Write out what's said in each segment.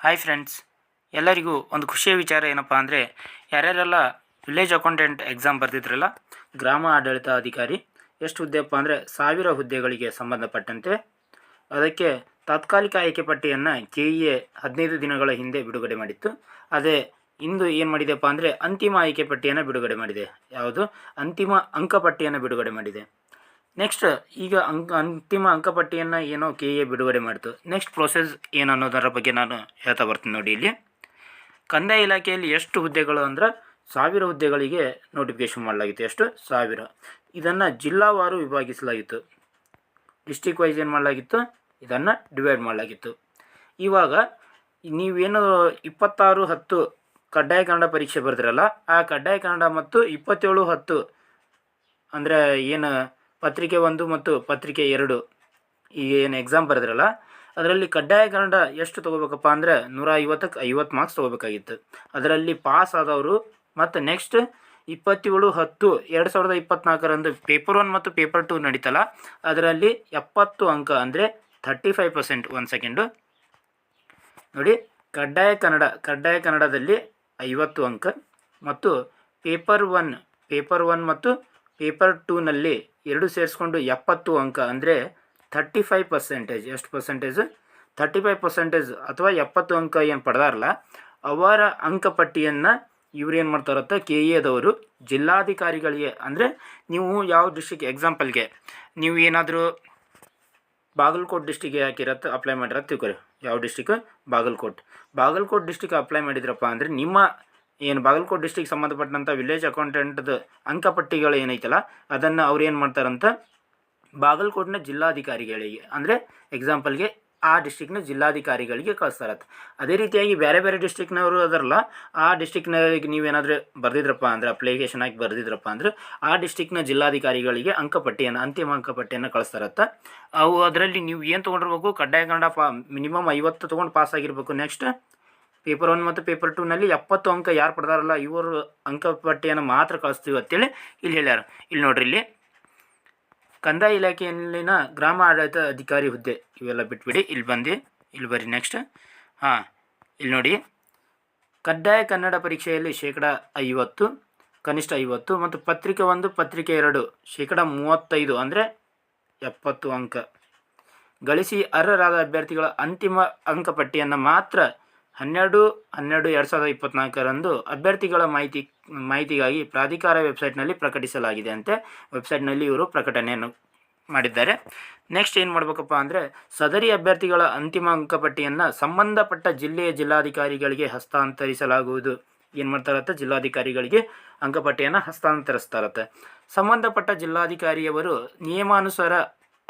Hi friends ಎಲ್ಲರಿಗೂ ಒಂದು ಖುಷಿಯ ವಿಚಾರ ಏನಪ್ಪ ಅಂದರೆ, ಯಾರ್ಯಾರೆಲ್ಲ ವಿಲೇಜ್ ಅಕೌಂಟೆಂಟ್ ಎಕ್ಸಾಮ್ ಬರ್ತಿದ್ರಲ್ಲ ಗ್ರಾಮ ಆಡಳಿತ ಅಧಿಕಾರಿ ಎಷ್ಟು ಹುದ್ದೆಪ್ಪ ಅಂದರೆ ಸಾವಿರ ಹುದ್ದೆಗಳಿಗೆ ಸಂಬಂಧಪಟ್ಟಂತೆ, ಅದಕ್ಕೆ ತಾತ್ಕಾಲಿಕ ಆಯ್ಕೆ ಪಟ್ಟಿಯನ್ನು ಕೆ ಇ ಎ ಹದಿನೈದು ದಿನಗಳ ಹಿಂದೆ ಬಿಡುಗಡೆ ಮಾಡಿತ್ತು. ಅದೇ ಇಂದು ಏನು ಮಾಡಿದೆಪ್ಪ ಅಂದರೆ ಅಂತಿಮ ಆಯ್ಕೆ ಪಟ್ಟಿಯನ್ನು ಬಿಡುಗಡೆ ಮಾಡಿದೆ. ಯಾವುದು? ಅಂತಿಮ ಅಂಕಪಟ್ಟಿಯನ್ನು ಬಿಡುಗಡೆ ಮಾಡಿದೆ. ನೆಕ್ಸ್ಟ್ ಈಗ ಅಂಕ, ಅಂತಿಮ ಅಂಕಪಟ್ಟಿಯನ್ನು ಏನೋ ಕೆ ಎ ಬಿಡುಗಡೆ ಮಾಡಿತು. ನೆಕ್ಸ್ಟ್ ಪ್ರೊಸೆಸ್ ಏನು ಅನ್ನೋದರ ಬಗ್ಗೆ ನಾನು ಹೇಳ್ತಾ ಬರ್ತೀನಿ ನೋಡಿ ಇಲ್ಲಿ. ಕಂದಾಯ ಇಲಾಖೆಯಲ್ಲಿ ಎಷ್ಟು ಹುದ್ದೆಗಳು ಅಂದ್ರೆ ಸಾವಿರ ಹುದ್ದೆಗಳಿಗೆ ನೋಟಿಫಿಕೇಶನ್ ಮಾಡಲಾಗಿತ್ತು. ಎಷ್ಟು? ಸಾವಿರ. ಇದನ್ನು ಜಿಲ್ಲಾವಾರು ವಿಭಾಗಿಸಲಾಗಿತ್ತು. ಡಿಸ್ಟಿಕ್ ವೈಸ್ ಏನು ಮಾಡಲಾಗಿತ್ತು? ಇದನ್ನು ಡಿವೈಡ್ ಮಾಡಲಾಗಿತ್ತು. ಇವಾಗ ನೀವೇನು ಇಪ್ಪತ್ತಾರು, ಹತ್ತು ಕಡ್ಡಾಯ ಕನ್ನಡ ಪರೀಕ್ಷೆ ಬರೆದಿರಲ್ಲ, ಆ ಕಡ್ಡಾಯ ಕನ್ನಡ ಮತ್ತು ಇಪ್ಪತ್ತೇಳು, ಹತ್ತು ಅಂದರೆ ಏನು ಪತ್ರಿಕೆ ಒಂದು ಮತ್ತು ಪತ್ರಿಕೆ ಎರಡು. ಈಗ ಏನು ಎಕ್ಸಾಮ್ ಬರೆದ್ರಲ್ಲ, ಅದರಲ್ಲಿ ಕಡ್ಡಾಯ ಕನ್ನಡ ಎಷ್ಟು ತೊಗೋಬೇಕಪ್ಪ ಅಂದರೆ ನೂರ ಐವತ್ತಕ್ಕೆ ಐವತ್ತು ಮಾರ್ಕ್ಸ್ ತೊಗೋಬೇಕಾಗಿತ್ತು. ಅದರಲ್ಲಿ ಪಾಸ್ ಆದವರು ಮತ್ತು ನೆಕ್ಸ್ಟ್ ಇಪ್ಪತ್ತೇಳು, ಹತ್ತು, ಎರಡು ಸಾವಿರದ ಇಪ್ಪತ್ನಾಲ್ಕರಂದು ಪೇಪರ್ ಒನ್ ಮತ್ತು ಪೇಪರ್ ಟು ನಡೀತಲ್ಲ, ಅದರಲ್ಲಿ ಎಪ್ಪತ್ತು ಅಂಕ ಅಂದರೆ ಥರ್ಟಿ ಫೈವ್ ಪರ್ಸೆಂಟ್ ಒಂದು ಸೆಕೆಂಡು ನೋಡಿ, ಕಡ್ಡಾಯ ಕನ್ನಡ, ಕಡ್ಡಾಯ ಕನ್ನಡದಲ್ಲಿ ಐವತ್ತು ಅಂಕ ಮತ್ತು ಪೇಪರ್ ಒನ್ ಪೇಪರ್ ಒನ್ ಮತ್ತು ಪೇಪರ್ ಟೂನಲ್ಲಿ ಎರಡು ಸೇರಿಸ್ಕೊಂಡು ಎಪ್ಪತ್ತು ಅಂಕ ಅಂದರೆ ಥರ್ಟಿ ಫೈವ್ ಪರ್ಸೆಂಟೇಜ್ ಎಷ್ಟು ಪರ್ಸೆಂಟೇಜ್ ಥರ್ಟಿ ಫೈವ್ ಪರ್ಸೆಂಟೇಜ್ ಅಥವಾ ಎಪ್ಪತ್ತು ಅಂಕ ಏನು ಪಡೆದಾರಲ್ಲ ಅವರ ಅಂಕಪಟ್ಟಿಯನ್ನು ಇವ್ರು ಏನು ಮಾಡ್ತಾರತ್ತ ಕೆ ಎದವರು ಜಿಲ್ಲಾಧಿಕಾರಿಗಳಿಗೆ. ಅಂದರೆ ನೀವು ಯಾವ ಡಿಸ್ಟಿಕ್ ಎಕ್ಸಾಂಪಲ್ಗೆ ನೀವು ಏನಾದರೂ ಬಾಗಲಕೋಟ್ ಡಿಸ್ಟಿಕ್ಗೆ ಹಾಕಿರತ್ತೆ ಅಪ್ಲೈ ಮಾಡಿರತ್ತೆ ತಿಳ್ಕೊರಿ. ಯಾವ district Bagalkot. Bagalkot district apply ಮಾಡಿದ್ರಪ್ಪ ಅಂದರೆ ನಿಮ್ಮ ಏನು ಬಾಗಲಕೋಟ್ ಡಿಸ್ಟಿಕ್ ಸಂಬಂಧಪಟ್ಟಂಥ ವಿಲೇಜ್ ಅಕೌಂಟೆಂಟ್ದು ಅಂಕಪಟ್ಟಿಗಳು ಏನೈತಲ್ಲ, ಅದನ್ನು ಅವ್ರು ಏನು ಮಾಡ್ತಾರಂತ ಬಾಗಲಕೋಟ್ನ ಜಿಲ್ಲಾಧಿಕಾರಿಗಳಿಗೆ, ಅಂದರೆ ಎಕ್ಸಾಂಪಲ್ಗೆ ಆ ಡಿಸ್ಟಿಕ್ನ ಜಿಲ್ಲಾಧಿಕಾರಿಗಳಿಗೆ ಕಳಿಸ್ತಾರತ್ತೆ ಅದೇ ರೀತಿಯಾಗಿ ಬೇರೆ ಬೇರೆ ಡಿಸ್ಟಿಕ್ನವರು ಅದರಲ್ಲ, ಆ ಡಿಸ್ಟಿಕ್ನವ್ರಿಗೆ ನೀವೇನಾದರೂ ಬರೆದಿದ್ರಪ್ಪ ಅಂದರೆ ಅಪ್ಲಿಕೇಶನ್ ಹಾಕಿ ಬರೆದಿದ್ರಪ್ಪ ಅಂದ್ರೆ ಆ ಡಿಸ್ಟಿಕ್ನ ಜಿಲ್ಲಾಧಿಕಾರಿಗಳಿಗೆ ಅಂಕಪಟ್ಟಿಯನ್ನು, ಅಂತಿಮ ಅಂಕಪಟ್ಟಿಯನ್ನು ಕಳಿಸ್ತಾರತ್ತ. ಅವು ಅದರಲ್ಲಿ ನೀವು ಏನು ತೊಗೊಂಡಿರ್ಬೇಕು, ಕಡ್ಡಾಯ ಕನ್ನಡ ಪಾ ಮಿನಿಮಮ್ ಐವತ್ತು ತೊಗೊಂಡು ಪಾಸ್ ಆಗಿರಬೇಕು. ನೆಕ್ಸ್ಟ್ ಪೇಪರ್ ಒನ್ ಮತ್ತು ಪೇಪರ್ ಟೂನಲ್ಲಿ ಎಪ್ಪತ್ತು ಅಂಕ ಯಾರು ಪಡೆದಾರಲ್ಲ, ಇವರು ಅಂಕಪಟ್ಟಿಯನ್ನು ಮಾತ್ರ ಕಳಿಸ್ತೀವಿ ಅಂತೇಳಿ ಇಲ್ಲಿ ಹೇಳ್ಯಾರ. ಇಲ್ಲಿ ನೋಡ್ರಿ ಇಲ್ಲಿ. ಕಂದಾಯ ಇಲಾಖೆಯಲ್ಲಿನ ಗ್ರಾಮ ಆಡಳಿತ ಅಧಿಕಾರಿ ಹುದ್ದೆ ಇವೆಲ್ಲ ಬಿಟ್ಬಿಡಿ, ಇಲ್ಲಿ ಬಂದು, ಇಲ್ಲಿ ಬರ್ರಿ ನೆಕ್ಸ್ಟ್ ಹಾಂ, ಇಲ್ಲಿ ನೋಡಿ. ಕಡ್ಡಾಯ ಕನ್ನಡ ಪರೀಕ್ಷೆಯಲ್ಲಿ ಶೇಕಡ ಐವತ್ತು, ಕನಿಷ್ಠ ಐವತ್ತು ಮತ್ತು ಪತ್ರಿಕೆ ಒಂದು, ಪತ್ರಿಕೆ ಎರಡು, ಶೇಕಡ ಮೂವತ್ತೈದು ಅಂದರೆ ಎಪ್ಪತ್ತು ಅಂಕ. ಗಳಿಸಿ ಅರ್ಹರಾದ ಅಭ್ಯರ್ಥಿಗಳ ಅಂತಿಮ ಅಂಕಪಟ್ಟಿಯನ್ನು ಮಾತ್ರ ಹನ್ನೆರಡು ಹನ್ನೆರಡು, ಎರಡು ಸಾವಿರದ ಇಪ್ಪತ್ನಾಲ್ಕರಂದು ಅಭ್ಯರ್ಥಿಗಳ ಮಾಹಿತಿ, ಮಾಹಿತಿಗಾಗಿ ಪ್ರಾಧಿಕಾರ ವೆಬ್ಸೈಟ್ನಲ್ಲಿ ಪ್ರಕಟಿಸಲಾಗಿದೆ ಅಂತೆ. ವೆಬ್ಸೈಟ್ನಲ್ಲಿ ಇವರು ಪ್ರಕಟಣೆಯನ್ನು ಮಾಡಿದ್ದಾರೆ. ನೆಕ್ಸ್ಟ್ ಏನು ಮಾಡಬೇಕಪ್ಪ ಅಂದರೆ, ಸದರಿ ಅಭ್ಯರ್ಥಿಗಳ ಅಂತಿಮ ಅಂಕಪಟ್ಟಿಯನ್ನು ಸಂಬಂಧಪಟ್ಟ ಜಿಲ್ಲೆಯ ಜಿಲ್ಲಾಧಿಕಾರಿಗಳಿಗೆ ಹಸ್ತಾಂತರಿಸಲಾಗುವುದು. ಏನು ಮಾಡ್ತಾರತ್ತೆ? ಜಿಲ್ಲಾಧಿಕಾರಿಗಳಿಗೆ ಅಂಕಪಟ್ಟಿಯನ್ನು ಹಸ್ತಾಂತರಿಸ್ತಾರತ್ತೆ. ಸಂಬಂಧಪಟ್ಟ ಜಿಲ್ಲಾಧಿಕಾರಿಯವರು ನಿಯಮಾನುಸಾರ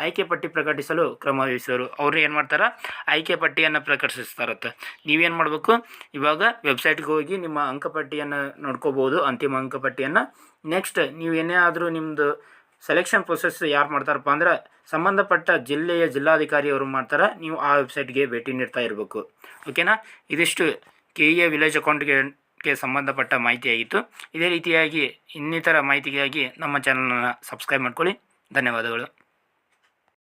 ಆಯ್ಕೆ ಪಟ್ಟಿ ಪ್ರಕಟಿಸಲು ಕ್ರಮ ವಹಿಸೋರು ಅವರು ಏನು ಮಾಡ್ತಾರೆ? ಆಯ್ಕೆ ಪಟ್ಟಿಯನ್ನು ಪ್ರಕಟಿಸ್ತಾರತ್ತೆ. ನೀವೇನು ಮಾಡಬೇಕು? ಇವಾಗ ವೆಬ್ಸೈಟ್ಗೆ ಹೋಗಿ ನಿಮ್ಮ ಅಂಕಪಟ್ಟಿಯನ್ನು ನೋಡ್ಕೋಬೋದು, ಅಂತಿಮ ಅಂಕಪಟ್ಟಿಯನ್ನು ನೆಕ್ಸ್ಟ್ ನೀವು ಏನೇ ಆದರೂ ನಿಮ್ಮದು ಸೆಲೆಕ್ಷನ್ ಪ್ರೊಸೆಸ್ ಯಾರು ಮಾಡ್ತಾರಪ್ಪ ಅಂದ್ರೆ ಸಂಬಂಧಪಟ್ಟ ಜಿಲ್ಲೆಯ ಜಿಲ್ಲಾಧಿಕಾರಿಯವರು ಮಾಡ್ತಾರೆ. ನೀವು ಆ ವೆಬ್ಸೈಟ್ಗೆ ಭೇಟಿ ನೀಡ್ತಾ ಇರಬೇಕು. ಓಕೆನಾ ಇದಿಷ್ಟು ಕೆ ಎ ವಿಲೇಜ್ ಅಕೌಂಟ್ಗೆ ಗೆ ಸಂಬಂಧಪಟ್ಟ ಮಾಹಿತಿಯಾಗಿತ್ತು ಇದೇ ರೀತಿಯಾಗಿ ಇನ್ನಿತರ ಮಾಹಿತಿಗಾಗಿ ನಮ್ಮ ಚಾನಲನ್ನು ಸಬ್ಸ್ಕ್ರೈಬ್ ಮಾಡ್ಕೊಳ್ಳಿ. ಧನ್ಯವಾದಗಳು.